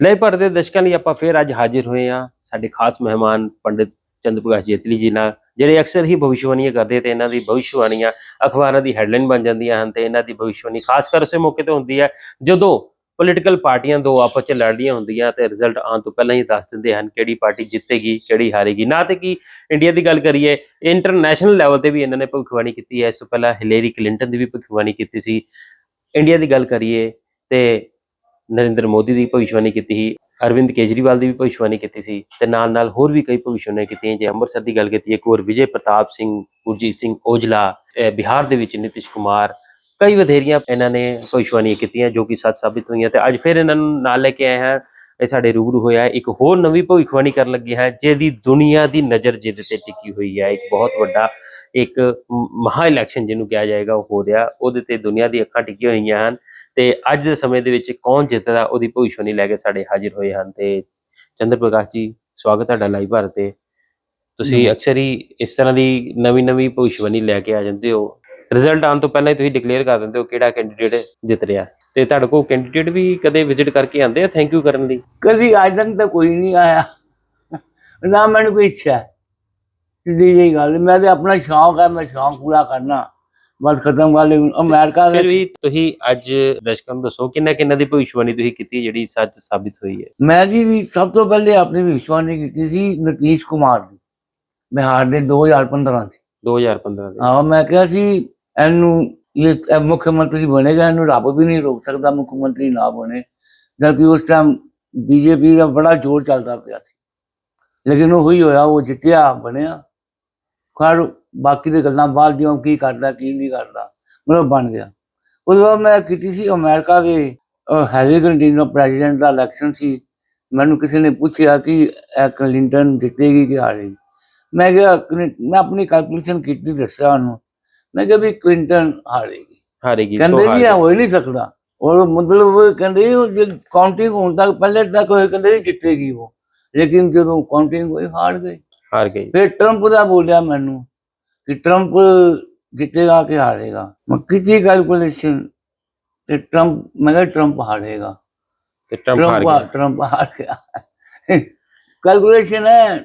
ਲੈ ਭਾਰਤ ਦੇ ਦਰਸ਼ਕਾਂ ਲਈ ਆਪਾਂ ਫੇਰ ਅੱਜ ਹਾਜ਼ਰ ਹੋਏ ਆ ਸਾਡੇ ਖਾਸ ਮਹਿਮਾਨ ਪੰਡਿਤ ਚੰਦਰ ਪ੍ਰਕਾਸ਼ ਜੇਤਲੀ ਜੀ ਨਾਲ, ਜਿਹੜੇ ਅਕਸਰ ਹੀ ਭਵਿਸ਼ਵਾਣੀਆਂ ਕਰਦੇ ਤੇ ਇਹਨਾਂ ਦੀ ਭਵਿਸ਼ਵਾਣੀਆਂ ਅਖਬਾਰਾਂ ਦੀ ਹੈਡਲਾਈਨ ਬਣ ਜਾਂਦੀਆਂ ਹਨ ਤੇ ਇਹਨਾਂ ਦੀ ਭਵਿਸ਼ਵਾਣੀ ਖਾਸ ਕਰ ਉਸੇ ਮੌਕੇ ਤੇ ਹੁੰਦੀ ਹੈ ਜਦੋਂ ਪੋਲੀਟੀਕਲ ਪਾਰਟੀਆਂ ਦੋ ਆਪਸ ਚ ਲੜਦੀਆਂ ਹੁੰਦੀਆਂ ਤੇ ਰਿਜ਼ਲਟ ਆਉਣ ਤੋਂ ਪਹਿਲਾਂ ਹੀ ਦੱਸ ਦਿੰਦੇ ਹਨ ਕਿਹੜੀ ਪਾਰਟੀ ਜਿੱਤੇਗੀ, ਕਿਹੜੀ ਹਾਰੇਗੀ। ਨਾ ਤੇ ਕੀ ਇੰਡੀਆ ਦੀ ਗੱਲ ਕਰੀਏ ਇੰਟਰਨੈਸ਼ਨਲ ਲੈਵਲ ਤੇ ਵੀ ਇਹਨਾਂ ਨੇ ਭਵਿੱਖਬਾਣੀ ਕੀਤੀ ਹੈ। ਇਸ ਤੋਂ ਪਹਿਲਾਂ ਹਿਲੇਰੀ ਕਲਿੰਟਨ ਦੀ ਵੀ ਭਵਿੱਖਬਾਣੀ ਕੀਤੀ ਸੀ। ਇੰਡੀਆ ਦੀ ਗੱਲ ਕਰੀਏ ਤੇ ਨਰਿੰਦਰ ਮੋਦੀ ਦੀ ਭਵਿਸ਼ਵਾਣੀ ਕੀਤੀ ਸੀ, ਅਰਵਿੰਦ ਕੇਜਰੀਵਾਲ ਦੀ ਵੀ ਭਵਿਸ਼ਵਾਣੀ ਕੀਤੀ ਸੀ ਤੇ ਨਾਲ ਨਾਲ ਹੋਰ ਵੀ ਕਈ ਭਵਿਸ਼ਵਾਣੀਆਂ ਕੀਤੀਆਂ ਜੇ ਅੰਮ੍ਰਿਤਸਰ ਦੀ ਗੱਲ ਕੀਤੀ ਇੱਕ ਹੋਰ ਵਿਜੇ ਪ੍ਰਤਾਪ ਸਿੰਘ, ਗੁਰਜੀਤ ਸਿੰਘ ਔਜਲਾ ਬਿਹਾਰ ਦੇ ਵਿੱਚ ਨਿਤਿਸ਼ ਕੁਮਾਰ, ਕਈ ਵਧੇਰੀਆਂ ਇਹਨਾਂ ਨੇ ਭਵਿਸ਼ਵਾਣੀਆਂ ਕੀਤੀਆਂ ਜੋ ਕਿ ਸੱਚ ਸਾਬਿਤ ਹੋਈਆਂ ਤੇ ਅੱਜ ਫਿਰ ਇਹਨਾਂ ਨੂੰ ਨਾਲ ਲੈ ਕੇ ਆਏ ਹਾਂ। ਇਹ ਸਾਡੇ ਰੂਬਰੂ ਹੋਇਆ ਇੱਕ ਹੋਰ ਨਵੀਂ ਭਵਿੱਖਬਾਣੀ ਕਰਨ ਲੱਗੇ ਹੈ, ਜਿਹਦੀ ਦੁਨੀਆ ਦੀ ਨਜ਼ਰ ਜਿਹਦੇ ਤੇ ਟਿਕੀ ਹੋਈ ਹੈ। ਇੱਕ ਬਹੁਤ ਵੱਡਾ, ਇੱਕ ਮ- ਮਹਾ ਇਲੈਕਸ਼ਨ ਜਿਹਨੂੰ ਕਿਹਾ ਜਾਏਗਾ, ਉਹ ਹੋ ਰਿਹਾ। ਉਹਦੇ ਤੇ ਦੁਨੀਆ ਦੀ ਅੱਖਾਂ ਟਿਕੀਆਂ ਹੋਈਆਂ ਹਨ। ਤੇ ਅੱਜ ਦੇ ਸਮੇਂ ਦੇ ਵਿੱਚ ਕੌਣ ਜਿੱਤਦਾ ਉਹਦੀ ਭਵਿੱਖਬਾਣੀ ਲੈ ਕੇ ਸਾਡੇ ਹਾਜ਼ਰ ਹੋਏ ਹਨ ਤੇ ਚੰਦਰ ਪ੍ਰਕਾਸ਼ ਜੀ ਸਵਾਗਤ ਤੁਹਾਡਾ ਲਾਈਵ ਭਾਰਤ ਤੇ। ਤੁਸੀਂ ਅਕਸਰ ਹੀ ਇਸ ਤਰ੍ਹਾਂ ਦੀ ਨਵੀਂ-ਨਵੀਂ ਭਵਿੱਖਬਾਣੀ ਲੈ ਕੇ ਆ ਜਾਂਦੇ ਹੋ। ਰਿਜ਼ਲਟ ਆਉਣ ਤੋਂ ਪਹਿਲਾਂ ਹੀ ਤੁਸੀਂ ਡਿਕਲੇਅਰ ਕਰ ਦਿੰਦੇ ਹੋ ਕਿਹੜਾ ਕੈਂਡੀਡੇਟ ਜਿੱਤ ਰਿਹਾ। ਤੇ ਤੁਹਾਡੇ ਕੋਲ ਕੈਂਡੀਡੇਟ ਵੀ ਕਦੇ ਵਿਜ਼ਿਟ ਕਰਕੇ ਆਉਂਦੇ ਆ ਥੈਂਕ ਯੂ ਕਰਨ ਲਈ? ਕਦੀ ਅੱਜ ਤੱਕ ਤਾਂ ਕੋਈ ਨਹੀਂ ਆਇਆ। ਨਾ ਮੈਨੂੰ ਕੋਈ ਇੱਛਾ। ਸਿੱਧੀ ਗੱਲ ਮੈਂ ਤੇ ਆਪਣਾ ਸ਼ੌਂਕ ਹੈ ਮੈਂ ਸ਼ੌਂਕ ਪੂਰਾ ਕਰਨਾ। ਬਸ ਖਤਮ ਵਾਲੇ ਅਮਰੀਕਾ ਦੇ ਫਿਰ ਵੀ ਤੁਸੀਂ ਅੱਜ ਦਰਸ਼ਕਾਂ ਨੂੰ ਦੱਸੋ ਕਿੰਨਾ ਕਿੰਨਾ ਦੀ ਭਵਿੱਖਬਾਣੀ ਤੁਸੀਂ ਕੀਤੀ ਜਿਹੜੀ ਸੱਚ ਸਾਬਿਤ ਹੋਈ ਹੈ? ਮੈਂ ਜੀ ਵੀ ਸਭ ਤੋਂ ਪਹਿਲੇ ਆਪਣੀ ਭਵਿੱਖਬਾਣੀ ਕੀਤੀ ਸੀ ਨਤੀਸ਼ ਕੁਮਾਰ ਦੀ। ਬਿਹਾਰ ਦੇ 2015 ਦੀ 2015 ਦੇ। ਹਾਂ ਮੈਂ ਕਿਹਾ ਸੀ ਇਹਨੂੰ ਇਹ ਮੁੱਖ ਮੰਤਰੀ ਬਣੇਗਾ ਇਹਨੂੰ ਰੱਬ ਵੀ ਨਹੀਂ ਰੋਕ ਸਕਦਾ ਮੁੱਖ ਮੰਤਰੀ ਨਾ ਬਣੇ। ਜਦ ਕਿ ਉਸ ਟਾਈਮ ਬੀਜੇਪੀ ਦਾ ਬੜਾ ਜ਼ੋਰ ਚੱਲਦਾ ਪਿਆ ਸੀ। ਲੇਕਿਨ ਉਹ ਹੀ ਹੋਇਆ ਉਹ ਜਿੱਤਿਆ ਬਣਿਆ। ਖੈਰ ਬਾਕੀ ਦੇ ਗੱਲਾਂ ਬਾਅਦ ਦੀਆਂ ਕੀ ਕਰਦਾ ਕੀ ਨਹੀਂ ਕਰਦਾ ਮਤਲਬ ਬਣ ਗਿਆ। ਉਹਦੇ ਬਾਅਦ ਮੈਂ ਕੀਤੀ ਸੀ ਅਮਰੀਕਾ ਦੇ ਹੈਰੀ ਕਲਿੰਟਨ ਪ੍ਰੈਜ਼ੀਡੈਂਟ ਦਾ ਇਲੈਕਸ਼ਨ ਸੀ। ਮੈਨੂੰ ਕਿਸੇ ਨੇ ਪੁੱਛਿਆ ਕਿ ਕਲਿੰਟਨ ਜਿੱਤੇਗੀ ਕਿ ਹਾਰੇਗੀ। ਮੈਂ ਕਿਹਾ ਮੈਂ ਆਪਣੀ ਕੈਲਕੂਲੇਸ਼ਨ ਕੀਤੀ ਦੱਸਿਆ ਉਹਨੂੰ। ਮੈਂ ਕਿਹਾ ਵੀ ਕਲਿੰਟਨ ਹਾਰੇਗੀ। ਹਾਰੇਗੀ ਕਹਿੰਦੇ ਗਈ। ਹੋ ਹੀ ਨਹੀਂ ਸਕਦਾ। ਔਰ ਮਤਲਬ ਉਹ ਕਹਿੰਦੇ ਉਹ ਜੇ ਕਾਊਂਟਿੰਗ ਹੋਣ ਤੱਕ ਪਹਿਲੇ ਤੱਕ ਉਹ ਕਹਿੰਦੇ ਜਿੱਤੇਗੀ ਉਹ। ਲੇਕਿਨ ਜਦੋਂ ਕਾਊਂਟਿੰਗ ਹੋਈ ਹਾਰ ਗਈ ਹਾਰ ਗਈ ਫਿਰ ਟਰੰਪ ਦਾ ਬੋਲਿਆ ਮੈਨੂੰ। ਕਿ ਟਰੰਪ ਜਿੱਤੇਗਾ ਕਿ ਹਾਰੇਗਾ। ਮੈਂ ਕੀਤੀ ਕੈਲਕੂਲੇਸ਼ਨ ਤੇ ਟਰੰਪ ਮੈਂ ਕਿਹਾ ਟਰੰਪ ਹਾਰੇਗਾ। ਤੇ ਟਰੰਪ ਹਾਰ ਟਰੰਪ ਗਿਆ। ਟਰੰਪ ਹਾਰ ਗਿਆ। ਕੈਲਕੂਲੇਸ਼ਨ ਹੈ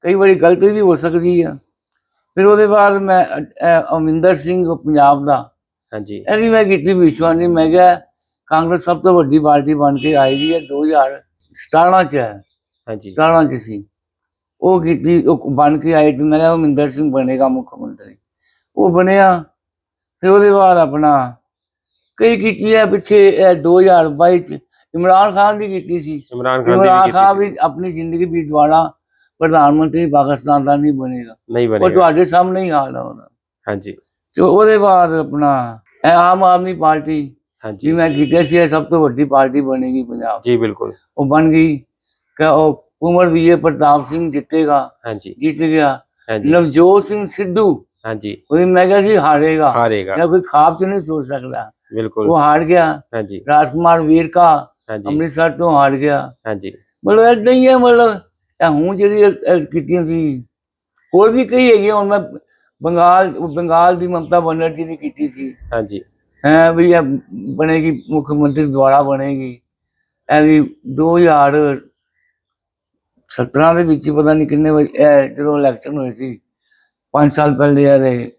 ਕਈ ਵਾਰੀ ਗਲਤ ਵੀ ਹੋ ਸਕਦੀ ਹੈ ਫਿਰ ਉਹਦੇ ਬਾਅਦ ਮੈਂ ਅ- ਅ- ਅਮਰਿੰਦਰ ਸਿੰਘ ਪੰਜਾਬ ਦਾ। ਹਾਂਜੀ। ਇਹਦੀ ਮੈਂ ਕੀਤੀ ਵਿਸ਼ਵਾਨੀ ਮੈਂ ਕਿਹਾ ਕਾਂਗਰਸ ਸਭ ਤੋਂ ਵੱਡੀ ਪਾਰਟੀ ਬਣ ਕੇ ਆਏਗੀ ਹੈ 2017 ਚ ਹੈ। ਹਾਂਜੀ। 17 ਚ ਸੀ। ਉਹ ਕੀਤੀ ਉਹ ਬਣ ਕੇ ਆਈ ਤੇ ਮੈਂ ਕਿਹਾ ਅਮਰਿੰਦਰ ਸਿੰਘ ਬਣੇਗਾ ਮੁੱਖ ਮੰਤਰੀ। ਉਹ ਬਣਿਆ ਫਿਰ ਉਹਦੇ ਬਾਅਦ ਆਪਣਾ ਕਈ ਕੀਤੀ ਹੈ ਪਿੱਛੇ ਇਹ 2022 ਚ ਇਮਰਾਨ ਖਾਨ ਦੀ ਕੀਤੀ ਸੀ। ਇਮਰਾਨ ਖਾਨ ਦੀ ਇਮਰਾਨ ਵੀ ਖਾਨ ਕੀਤੀ ਵੀ ਆਪਣੀ ਜ਼ਿੰਦਗੀ ਵੀ ਦੁਆਰਾ ਪ੍ਰਧਾਨ ਮੰਤਰੀ ਪਾਕਿਸਤਾਨ ਦਾ ਨਹੀਂ ਬਣੇਗਾ। ਉਹ ਤੁਹਾਡੇ ਸਾਹਮਣੇ ਹੀ ਹਾਲ ਹੈ ਉਹਦਾ। ਹਾਂਜੀ। ਤੇ ਉਹਦੇ ਬਾਅਦ ਆਪਣਾ ਇਹ ਆਮ ਆਦਮੀ ਪਾਰਟੀ ਹਾਂਜੀ। ਮੈਂ ਕੀਤਾ ਸੀ ਇਹ ਸਭ ਤੋਂ ਵੱਡੀ ਪਾਰਟੀ ਬਣੇਗੀ ਪੰਜਾਬ। ਜੀ ਬਿਲਕੁਲ। ਉਹ ਬਣ ਗਈ। ਕਿ ਉਹ ਕੁਮਰ ਵਿਜੇ ਪ੍ਰਤਾਪ ਸਿੰਘ ਜਿੱਤੇਗਾ ਹਾਂਜੀ। ਜਿੱਤ ਗਿਆ। ਹਾਂਜੀ। ਨਵਜੋਤ ਸਿੰਘ ਸਿੱਧੂ ਹਾਂਜੀ। ਉਹਦੀ ਮੈਂ ਕਿਹਾ ਸੀ ਹਾਰੇਗਾ। ਹਾਰੇਗਾ। ਜਾਂ ਕੋਈ ਖਾਬ ਚ ਨਹੀਂ ਸੋਚ ਸਕਦਾ। ਬਿਲਕੁਲ। ਉਹ ਹਾਰ ਗਿਆ। ਹਾਂਜੀ। ਰਾਜਕੁਮਾਰ ਵੀਰਕਾ ਹਾਂਜੀ। ਅੰਮ੍ਰਿਤਸਰ ਤੋਂ ਹਾਰ ਗਿਆ। ਹਾਂਜੀ। ਮਤਲਬ ਏਦਾਂ ਹੀ ਹੈ ਮਤਲਬ ਇਹ ਹੁਣ ਜਿਹੜੀ ਕੀਤੀਆਂ ਸੀ ਹੋਰ ਵੀ ਕਈ ਹੈਗੀਆਂ ਹੁਣ ਮੈਂ ਬੰਗਾਲ ਬੰਗਾਲ ਦੀ ਮਮਤਾ ਬਨਰਜੀ ਦੀ ਕੀਤੀ ਸੀ। ਹਾਂਜੀ। ਹੈ ਵੀ ਇਹ ਬਣੇਗੀ ਮੁੱਖ ਮੰਤਰੀ ਦੁਆਰਾ ਬਣੇਗੀ। ਇਹ ਵੀ 2017 ਦੇ ਵਿੱਚ ਪਤਾ ਨਹੀਂ ਕਿੰਨੇ ਵਜੇ ਇਹ ਜਦੋਂ ਇਲੈਕਸ਼ਨ ਹੋਏ ਸੀ 5 ਸਾਲ ਪਹਿਲੇ ਇਹਦੇ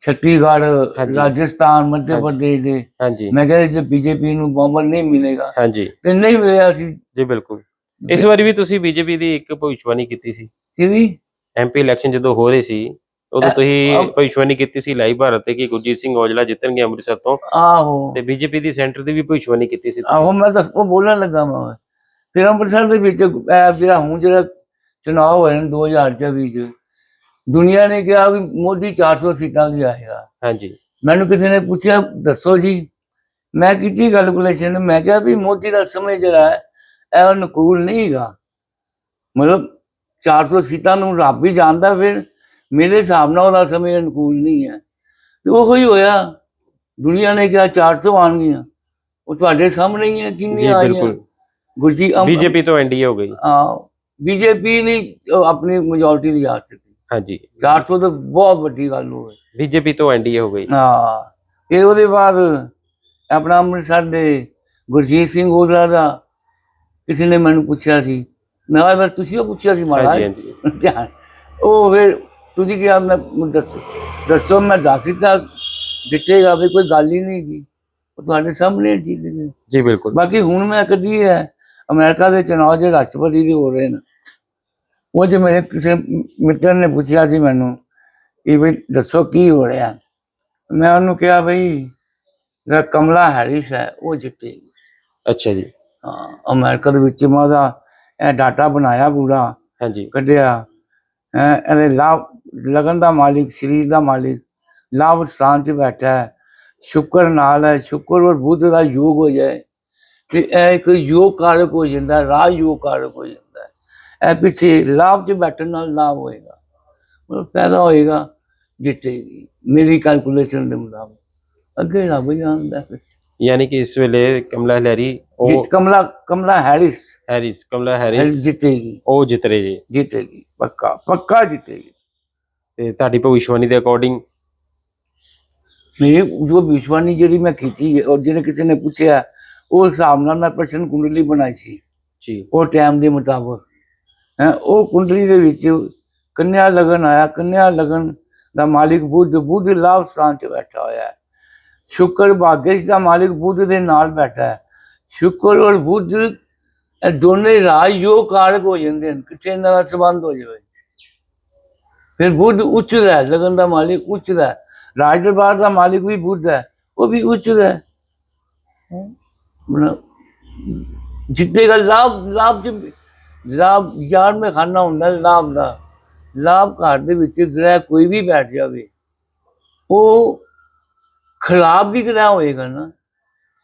ਛੱਤੀਸਗੜ੍ਹ ਹਾਂਜੀ। ਰਾਜਸਥਾਨ ਮੱਧ। ਪ੍ਰਦੇਸ਼ ਦੇ। ਹਾਂਜੀ। ਮੈਂ ਕਹਿੰਦਾ ਜੇ ਬੀਜੇਪੀ ਨੂੰ ਬਹੁਮਤ ਨਹੀਂ ਮਿਲੇਗਾ ਹਾਂਜੀ। ਤੇ ਨਹੀਂ ਮਿਲਿਆ ਸੀ। ਜੀ ਬਿਲਕੁਲ। ਇਸ ਵਾਰੀ ਵੀ ਤੁਸੀਂ ਬੀਜੇਪੀ ਦੀ ਇੱਕ ਭਵਿੱਖਬਾਣੀ ਕੀਤੀ ਸੀ। ਕਿਹਦੀ? ਐਮਪੀ ਇਲੈਕਸ਼ਨ ਜਦੋਂ ਹੋ ਰਹੇ ਸੀ ਉਦੋਂ ਤੁਸੀਂ ਭਵਿੱਖਬਾਣੀ ਕੀਤੀ ਸੀ ਲਾਈਵ ਭਾਰਤ ਤੇ ਕਿ ਗੁਰਜੀਤ ਸਿੰਘ ਔਜਲਾ ਜਿੱਤਣਗੇ ਅੰਮ੍ਰਿਤਸਰ ਤੋਂ। ਆਹੋ। ਤੇ ਬੀਜੇਪੀ ਦੀ ਸੈਂਟਰ ਦੀ ਵੀ ਭਵਿੱਖਬਾਣੀ ਕੀਤੀ ਸੀ। ਆਹੋ ਮੈਂ ਤਾਂ ਉਹ ਬੋਲਣ ਲੱਗਾ ਮੈਂ ਫਿਰ ਅੰਮ੍ਰਿਤਸਰ ਦੇ ਵਿੱਚ ਜਿਹੜਾ ਹੁਣ ਜਿਹੜਾ ਚੁਣਾਵ ਹੋਏ ਨੇ 2024 ਚ ਦੁਨੀਆ ਨੇ ਕਿਹਾ ਵੀ ਮੋਦੀ 400 ਸੀਟਾਂ ਲਈ ਆਏਗਾ ਹਾਂਜੀ। ਮੈਨੂੰ ਕਿਸੇ ਨੇ ਪੁੱਛਿਆ ਦੱਸੋ ਜੀ। ਮੈਂ ਕੀਤੀ ਕੈਲਕੂਲੇਸ਼ਨ ਮੈਂ ਕਿਹਾ ਵੀ ਮੋਦੀ ਦਾ ਸਮੇਂ ਜਿਹੜਾ ਹੈ ਇਹ ਅਨੁਕੂਲ ਨਹੀਂ ਹੈਗਾ। ਮਤਲਬ 400 ਸੀਟਾਂ ਨੂੰ ਰੱਬ ਹੀ ਜਾਣਦਾ ਫਿਰ ਮੇਰੇ ਹਿਸਾਬ ਨਾਲ ਉਹਦਾ ਸਮੇਂ ਅਨੁਕੂਲ ਨਹੀਂ ਹੈ। ਤੇ ਉਹੋ ਹੀ ਹੋਇਆ। ਦੁਨੀਆ ਨੇ ਕਿਹਾ 400 ਆਉਣਗੀਆਂ। ਉਹ ਤੁਹਾਡੇ ਸਾਹਮਣੇ ਹੀ ਹੈ ਜੀ ਕਿੰਨੀਆਂ ਆਈਆਂ ਗੁਰਜੀ ਬੀਜੇਪੀ ਤੋਂ ਐਨਡੀਏ ਹੋ ਗਈ। ਬੀਜੇਪੀ ਨੇ ਅਹ, ਆਪਣੀ ਮੈਜੋਰਟੀ ਲਿਜਾ ਚੁੱਕੀ ਹਾਂਜੀ। 400 ਤਾਂ ਬਹੁਤ ਵੱਡੀ ਗੱਲ ਹੋਈ ਬੀਜੇਪੀ ਤੋਂ ਐਨਡੀਏ ਹੋ ਗਈ। ਹਾਂ। ਫਿਰ ਉਹਦੇ ਬਾਅਦ ਆਪਣਾ ਅੰਮ੍ਰਿਤਸਰ ਦੇ ਗੁਰਜੀਤ ਸਿੰਘ ਔਜਲਾ ਦਾ ਕਿਸੇ ਨੇ ਮੈਨੂੰ ਪੁੱਛਿਆ ਸੀ। ਨਾ ਮੈਂ ਤੁਸੀਂ ਉਹ ਪੁੱਛਿਆ ਸੀ ਹਾਂਜੀ ਮਹਾਰਾਜ ਹਾਂਜੀ ਧਿਆਨ ਉਹ ਫਿਰ ਤੁਸੀਂ ਕਿਹਾ ਮੈਂ ਦੱਸੋ ਦੱਸੋ ਮੈਂ ਦੱਸ ਦਿੱਤਾ ਦਿੱਤੇਗਾ ਵੀ ਕੋਈ ਗੱਲ ਹੀ ਨਹੀਂ ਉਹ ਤੁਹਾਡੇ ਸਾਹਮਣੇ ਜੀ। ਜੀ ਬਿਲਕੁਲ। ਬਾਕੀ ਹੁਣ ਮੈਂ ਕਦੀ ਹੈ ਅਮਰੀਕਾ ਦੇ ਚੁਣਾਵ ਜੇ ਰਾਸ਼ਟਰਪਤੀ ਦੇ ਹੋ ਰਹੇ ਨੇ ਉਹ ਜੇ ਮੇਰੇ ਕਿਸੇ ਮਿੱਤਰ ਨੇ ਪੁੱਛਿਆ ਸੀ ਮੈਨੂੰ ਕਿ ਵੀ ਦੱਸੋ ਕੀ ਹੋ ਰਿਹਾ ਮੈਂ ਉਹਨੂੰ ਕਿਹਾ ਬਈ ਜਿਹੜਾ ਕਮਲਾ ਹੈਰਿਸ ਹੈ ਉਹ ਜਿੱਤੇਗੀ ਅੱਛਾ ਜੀ। ਹਾਂ ਅਮਰੀਕਾ ਦੇ ਵਿੱਚ ਮੈਂ ਉਹਦਾ ਇਹ ਡਾਟਾ ਬਣਾਇਆ ਪੂਰਾ ਹਾਂਜੀ। ਕੱਢਿਆ। ਇਹਦੇ ਲਾਭ ਲਗਨ ਦਾ ਮਾਲਿਕ ਸਰੀਰ ਦਾ ਮਾਲਿਕ ਲਾਭ ਸਥਾਨ 'ਚ ਬੈਠਾ ਹੈ। ਸ਼ੁਕਰ ਨਾਲ ਹੈ ਸ਼ੁਕਰ ਔਰ ਬੁੱਧ ਦਾ ਯੋਗ ਹੋ ਜਾਏ। ਤੇ ਇਹ ਇੱਕ ਯੋਗ ਕਾਰਕ ਹੋ ਜਾਂਦਾ ਰਾਜ ਯੋਗ ਕਾਰਕ ਹੋ ਜਾਂਦਾ ਹੈ। ਇਹ ਪਿੱਛੇ ਲਾਭ 'ਚ ਬੈਠਣ ਨਾਲ ਲਾਭ ਹੋਏਗਾ। ਮਤਲਬ ਪੈਦਾ ਹੋਏਗਾ ਜਿੱਤੇਗੀ। ਮੇਰੀ ਕੈਲਕੂਲੇਸ਼ਨ ਦੇ ਮੁਤਾਬਕ। ਅੱਗੇ ਰੱਬ ਜਾਣਦਾ ਫਿਰ। ਯਾਨੀ ਕਿ ਇਸ ਵੇਲੇ ਕਮਲਾ ਹੈਲਰੀ ਉਹ ਜਿੱਤ Kamala Kamala Harris. Harris Kamala Harris. ਜਿੱਤੇਗੀ। ਉਹ ਜਿੱਤ ਰਹੇ ਜੀ ਜਿੱਤੇਗੀ। ਪੱਕਾ ਪੱਕਾ ਜਿੱਤੇਗੀ। ਤੇ ਤੁਹਾਡੀ ਭਵਿਸ਼ਵਾਣੀ ਦੇ ਅਕੋਰਡਿੰਗ ਮੇਰੀ ਜੋ ਵਿਸ਼ਵਾਨੀ ਜਿਹੜੀ ਮੈਂ ਕੀਤੀ ਹੈ ਔਰ ਜਿਹਨੇ ਕਿਸੇ ਨੇ ਪੁੱਛਿਆ ਉਹ ਹਿਸਾਬ ਨਾਲ ਮੈਂ ਪ੍ਰਸ਼ਨ ਕੁੰਡਲੀ ਬਣਾਈ ਸੀ। ਜੀ। ਉਹ ਟਾਈਮ ਦੇ ਮੁਤਾਬਕ। ਹੈ ਉਹ ਕੁੰਡਲੀ ਦੇ ਵਿੱਚ ਕੰਨਿਆ ਲਗਨ ਆਇਆ। ਕੰਨਿਆ ਲਗਨ ਦਾ ਮਾਲਿਕ ਬੁੱਧ ਬੁੱਧ ਲਾਭ ਸਥਾਨ 'ਚ ਬੈਠਾ ਹੋਇਆ ਹੈ। ਸ਼ੁਕਰ ਭਾਗੇਸ਼ ਦਾ ਮਾਲਿਕ ਬੁੱਧ ਦੇ ਨਾਲ ਬੈਠਾ ਹੈ। ਸ਼ੁਕਰ ਔਰ ਬੁੱਧ ਇਹ ਦੋਨੇ ਰਾਜ ਯੋਗ ਕਾਰਕ ਹੋ ਜਾਂਦੇ ਹਨ। ਕਿਤੇ ਇਹਨਾਂ ਦਾ ਸੰਬੰਧ ਹੋ ਜਾਵੇ? ਫਿਰ ਬੁੱਧ ਉੱਚਦਾ ਹੈ। ਲਗਨ ਦਾ ਮਾਲਿਕ ਉੱਚਦਾ ਹੈ। ਰਾਜ ਦਰਬਾਰ ਦਾ ਮਾਲਿਕ ਵੀ ਬੁੱਧ ਹੈ। ਉਹ ਵੀ ਉੱਚਦਾ ਹੈ। ਮਤਲਬ ਜਿੱਤੇਗਾ ਲਾਭ ਲਾਭ ਚ ਲਾਭ ਯਾਰ ਮੈਂ ਖਾਨਾ ਹੁੰਦਾ ਲਾਭ ਦਾ ਲਾਭ ਘਰ ਦੇ ਵਿੱਚ ਗ੍ਰਹਿ ਕੋਈ ਵੀ ਬੈਠ ਜਾਵੇ ਉਹ ਖਰਾਬ ਵੀ ਗ੍ਰਹਿ ਹੋਏਗਾ ਨਾ?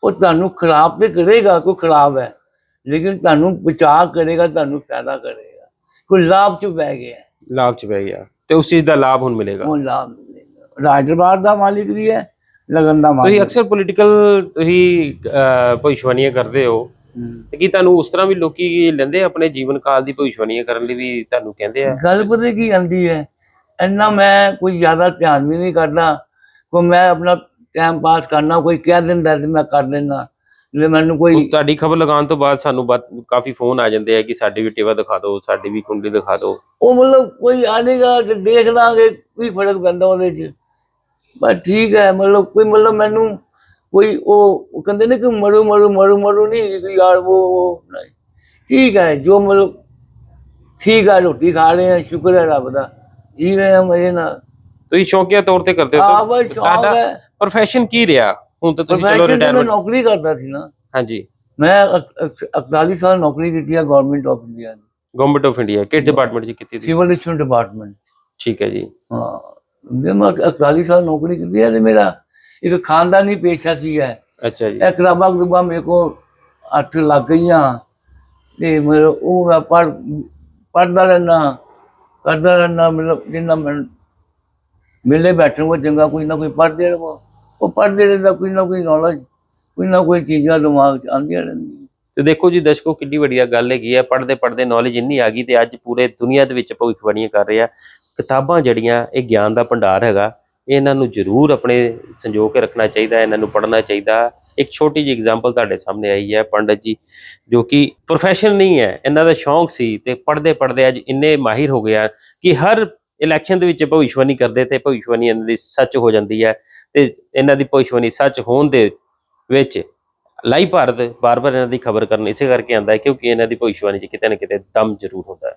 ਉਹ ਤੁਹਾਨੂੰ ਖਰਾਬ ਤੇ ਕਰੇਗਾ ਕੋਈ ਖਰਾਬ ਹੈ ਲੇਕਿਨ ਤੁਹਾਨੂੰ ਬਚਾਅ ਕਰੇਗਾ ਤੁਹਾਨੂੰ ਫਾਇਦਾ ਕਰੇਗਾ। ਕੋਈ ਲਾਭ ਚ ਬਹਿ ਗਿਆ ਲਾਭ ਚ ਪੈ ਗਿਆ ਤੇ ਉਸ ਚੀਜ਼ ਦਾ ਲਾਭ ਹੁਣ ਮਿਲੇਗਾ। ਉਹ ਲਾਭ ਮਿਲੇਗਾ। ਰਾਜ ਦਰਬਾਰ ਦਾ ਮਾਲਿਕ ਵੀ ਹੈ ਲਗਨ ਦਾ ਤੁਸੀਂ ਮਾਲਿਕ ਅਕਸਰ ਪੋਲੀਟੀਕਲ ਤੁਸੀਂ ਭਵਿਸ਼ਵਾਣੀਆਂ ਕਰਦੇ ਹੋ। ਤੇ ਕੀ ਤੁਹਾਨੂੰ ਉਸ ਤਰ੍ਹਾਂ ਵੀ ਲੋਕੀ ਲੈਂਦੇ ਆਪਣੇ ਜੀਵਨ ਕਾਲ ਦੀ ਭਵਿਸ਼ਵਾਣੀਆਂ ਕਰਨ ਲਈ ਵੀ ਤੁਹਾਨੂੰ ਕਹਿੰਦੇ ਆ? ਗੱਲ ਪਤਾ ਕੀ ਆਂਦੀ ਹੈ? ਇੰਨਾ ਮੈਂ ਕੋਈ ਜ਼ਿਆਦਾ ਧਿਆਨ ਵੀ ਨਹੀਂ ਕਰਦਾ। ਕੋਈ ਮੈਂ ਆਪਣਾ ਟਾਈਮ ਪਾਸ ਕਰਨਾ ਕੋਈ ਕਹਿ ਦਿੰਦਾ ਤੇ ਮੈਂ ਕਰ ਲੈਣਾ ਜੇ ਮੈਨੂੰ ਕੋਈ ਤੁਹਾਡੀ ਖਬਰ ਲਗਾਉਣ ਤੋਂ ਬਾਅਦ ਸਾਨੂੰ ਕਾਫੀ ਫੋਨ ਆ ਜਾਂਦੇ ਆ ਕਿ ਸਾਡੀ ਵੀ ਟੇਵਾ ਦਿਖਾ ਦਿਓ ਸਾਡੀ ਵੀ ਕੁੰਡਲੀ ਦਿਖਾ ਦਿਓ। ਉਹ ਮਤਲਬ ਕੋਈ ਆਣੇਗਾ ਤੇ ਦੇਖ ਲਾਂਗੇ ਕੋਈ ਫ਼ਰਕ ਪੈਂਦਾ ਉਹਦੇ 'ਚ। ਬਸ ਠੀਕ ਹੈ ਮਤਲਬ ਕੋਈ ਮਤਲਬ ਮੈਨੂੰ ਕੋਈ ਉਹ ਉਹ ਕਹਿੰਦੇ ਨੇ ਕਿ ਮਰੂ ਮਰੂ ਮਰੂ ਮਰੂ ਨਹੀਂ ਕਿ ਯਾਰ ਉਹ ਉਹ ਨਹੀਂ। ਠੀਕ ਹੈ ਜੋ ਮਤਲਬ ਠੀਕ ਹੈ ਰੋਟੀ ਖਾ ਰਹੇ ਆ ਸ਼ੁਕਰ ਹੈ ਰੱਬ ਦਾ। ਜੀ ਰਹੇ ਆ ਮਜ਼ੇ ਨਾਲ। ਤੁਸੀਂ ਸ਼ੌਕੀਆ ਤੌਰ ਤੇ ਕਰਦੇ ਆ ਹੋ ਬਸ ਸ਼ੌਕ ਹੈ। ਪ੍ਰੋਫੈਸ਼ਨ ਕੀ ਰਿਹਾ? ਹੁਣ ਤਾਂ ਤੁਸੀਂ ਚਲੋ ਪ੍ਰੋਫੈਸ਼ਨ ਮੈਂ ਰਿਟਾਇਰਮੈਂਟ ਨੌਕਰੀ ਕਰਦਾ ਸੀ ਨਾ। ਹਾਂਜੀ। ਮੈਂ 41 ਸਾਲ ਨੌਕਰੀ ਕੀਤੀ ਹੈ ਗਵਰਨਮੈਂਟ ਆਫ ਇੰਡੀਆ ਦੀ। ਗਵਰਨਮੈਂਟ ਆਫ ਇੰਡੀਆ ਕਿਸ ਡਿਪਾਰਟਮੈਂਟ 'ਚ ਕੀਤੀ ਤੁਸੀਂ? ਸਿਵਲ ਡਿਪਾਰਟਮੈਂਟ ਠੀਕ ਹੈ ਜੀ। ਹਾਂ। ਮੈਂ 41 ਸਾਲ ਨੌਕਰੀ ਕੀਤੀ ਹੈ ਤੇ ਮੇਰਾ। ਇੱਕ ਖਾਨਦਾਨੀ ਪੇਸ਼ਾ ਸੀ ਹੈ ਅੱਛਾ ਜੀ। ਇਹ ਕਿਤਾਬਾਂ ਕਤੂਬਾਂ ਮੇਰੇ ਕੋ ਹੱਥ ਲੱਗ ਗਈਆਂ। ਤੇ ਮੇਰਾ ਉਹ ਮੈਂ ਪੜ੍ਹ ਪੜ੍ਹਦਾ ਰਹਿਣਾ ਕਰਦਾ ਰਹਿਣਾ ਮਤਲਬ ਜਿੰਨਾ ਮੈਂ ਮਿਲੇ ਬੈਠਣ ਕੋ ਚੰਗਾ ਕੋਈ ਨਾ ਕੋਈ ਪੜ੍ਹਦੇ ਰਹੋ। ਉਹ ਪੜ੍ਹਦੇ ਰਹਿੰਦਾ ਕੋਈ ਨਾ ਕੋਈ ਨੌਲੇਜ ਕੋਈ ਨਾ ਕੋਈ ਚੀਜ਼ਾਂ ਦਿਮਾਗ 'ਚ ਆਉਂਦੀਆਂ ਰਹਿੰਦੀਆਂ। ਤੇ ਦੇਖੋ ਜੀ ਦਰਸ਼ਕੋ ਕਿੰਨੀ ਵੱਡੀਆ ਗੱਲ ਹੈਗੀ ਹੈ ਪੜ੍ਹਦੇ ਪੜ੍ਹਦੇ ਨੌਲੇਜ ਇੰਨੀ ਆ ਗਈ ਤੇ ਅੱਜ ਪੂਰੇ ਦੁਨੀਆ ਦੇ ਵਿੱਚ ਭਵਿੱਖਬਾਣੀਆਂ ਕਰ ਰਹੇ। ਆ ਕਿਤਾਬਾਂ ਜਿਹੜੀਆਂ, ਇਹ ਗਿਆਨ ਦਾ ਭੰਡਾਰ ਹੈਗਾ। ਇਹਨਾਂ ਨੂੰ ਜ਼ਰੂਰ ਆਪਣੇ ਸੰਜੋ ਕੇ ਰੱਖਣਾ ਚਾਹੀਦਾ, ਇਹਨਾਂ ਨੂੰ ਪੜ੍ਹਨਾ ਚਾਹੀਦਾ। ਇੱਕ ਛੋਟੀ ਜਿਹੀ ਐਗਜ਼ਾਮਪਲ ਤੁਹਾਡੇ ਸਾਹਮਣੇ ਆਈ ਹੈ ਪੰਡਤ ਜੀ, ਜੋ ਕਿ ਪ੍ਰੋਫੈਸ਼ਨ ਨਹੀਂ ਹੈ, ਇਹਨਾਂ ਦਾ ਸ਼ੌਂਕ ਸੀ ਤੇ ਪੜ੍ਹਦੇ ਪੜ੍ਹਦੇ ਅੱਜ ਇੰਨੇ ਮਾਹਿਰ ਹੋ ਗਏ ਆ ਕਿ ਹਰ ਇਲੈਕਸ਼ਨ ਦੇ ਵਿੱਚ ਭਵਿਸ਼ਵਾਣੀ ਕਰਦੇ ਤੇ ਭਵਿਸ਼ਵਾਣੀ ਇਹਨਾਂ ਦੀ ਸੱਚ ਹੋ ਜਾਂਦੀ ਹੈ ਤੇ ਇਹਨਾਂ ਦੀ ਭਵਿਸ਼ਵਾਣੀ ਸੱਚ ਹੋਣ ਦੇ ਵਿੱਚ ਲਾਈਵ ਭਾਰਤ ਬਾਰ-ਬਾਰ ਇਹਨਾਂ ਦੀ ਖਬਰ ਕਰਨ ਇਸੇ ਕਰਕੇ ਆਂਦਾ ਹੈ ਕਿਉਂਕਿ ਇਹਨਾਂ ਦੀ ਭਵਿਸ਼ਵਾਣੀ 'ਚ ਕਿਤੇ ਨਾ ਕਿਤੇ ਦਮ ਜ਼ਰੂਰ ਹੁੰਦਾ ਹੈ।